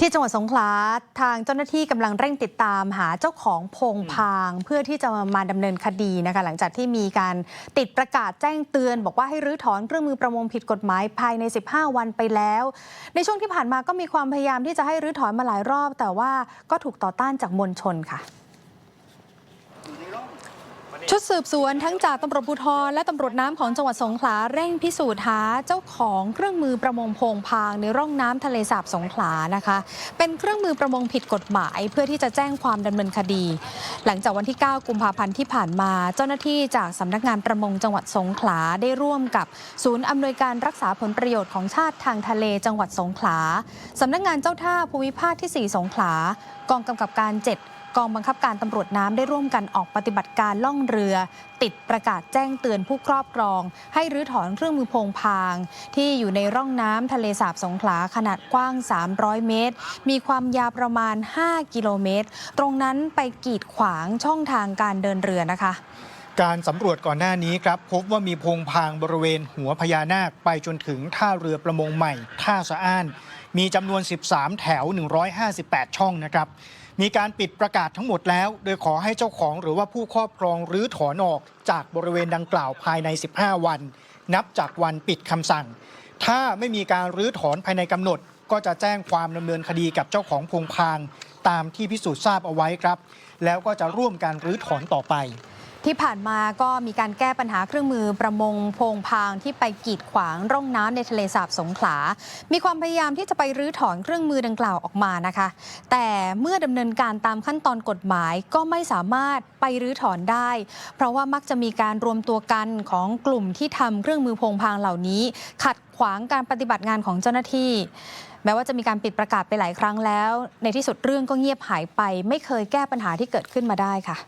ที่จังหวัดสงขลาทางเจ้าหน้าที่กำลังเร่งติดตามหาเจ้าของพงพาง เพื่อที่จะมาดำเนินคดีนะคะหลังจากที่มีการติดประกาศแจ้งเตือน บอกว่าให้รื้อถอนเครื่องมือประมงผิดกฎหมายภายใน 15 วันไปแล้ว ในช่วงที่ผ่านมาก็มีความพยายามที่จะให้รื้อถอนมาหลายรอบ แต่ว่าก็ถูกต่อต้านจากมวลชนค่ะ ดสืบสวนทั้งจากตำรวจภูธรและตำรวจน้ำของจังหวัดสงขลาเร่งพิสูจน์หาเจ้าของเครื่องมือประมงโพงพางในร่องน้ำทะเลสาบสงขลานะคะ เป็นเครื่องมือประมงผิดกฎหมาย เพื่อที่จะแจ้งความดำเนินคดี หลังจากวันที่ 9 กุมภาพันธ์ที่ผ่านมา เจ้าหน้าที่จากสำนักงานประมงจังหวัดสงขลาได้ร่วมกับ ศูนย์อำนวยการรักษาผลประโยชน์ของชาติทางทะเลจังหวัดสงขลาสำนักงานเจ้าท่าภูมิภาคที่ 4 สงขลากองกำกับการ 7กองบังคับการตำรวจน้ำได้ร่วมกันออกปฏิบัติการล่องเรือ ติดประกาศแจ้งเตือนผู้ครอบครอง ให้รื้อถอนเครื่องมือพงพาง ที่อยู่ในร่องน้ำทะเลสาบสงขลาขนาดกว้าง 300 เมตร มีความยาวประมาณ 5 กิโลเมตร ตรงนั้นไปกีดขวางช่องทางการเดินเรือนะคะ การสำรวจก่อนหน้านี้ครับพบว่ามีพงพางบริเวณหัวพญานาคไปจนถึงท่าเรือประมงใหม่ท่าสะอ้าน มีจำนวน 13 แถว 158 ช่องนะครับ มีการปิดประกาศทั้งหมดแล้ว โดยขอให้เจ้าของหรือว่าผู้ครอบครองรื้อถอนออกจากบริเวณดังกล่าวภายใน 15 วัน นับจากวันปิดคำสั่ง ถ้าไม่มีการรื้อถอนภายในกำหนด ก็จะแจ้งความดำเนินคดีกับเจ้าของพงพาง ตามที่พิสูจน์ทราบเอาไว้ครับ แล้วก็จะร่วมการรื้อถอนต่อไป ที่ผ่านมาก็มีการแก้ปัญหาเครื่องมือประมงโพงพางที่ไปกีดขวางร่องน้ำในทะเลสาบสงขลา มีความพยายามที่จะไปรื้อถอนเครื่องมือดังกล่าวออกมานะคะ แต่เมื่อดำเนินการตามขั้นตอนกฎหมายก็ไม่สามารถไปรื้อถอนได้ เพราะว่ามักจะมีการรวมตัวกันของกลุ่มที่ทำเครื่องมือโพงพางเหล่านี้ ขัดขวางการปฏิบัติงานของเจ้าหน้าที่แม้ว่าจะมีการปิดประกาศไปหลายครั้งแล้ว ในที่สุดเรื่องก็เงียบหายไป ไม่เคยแก้ปัญหาที่เกิดขึ้นมาได้ค่ะ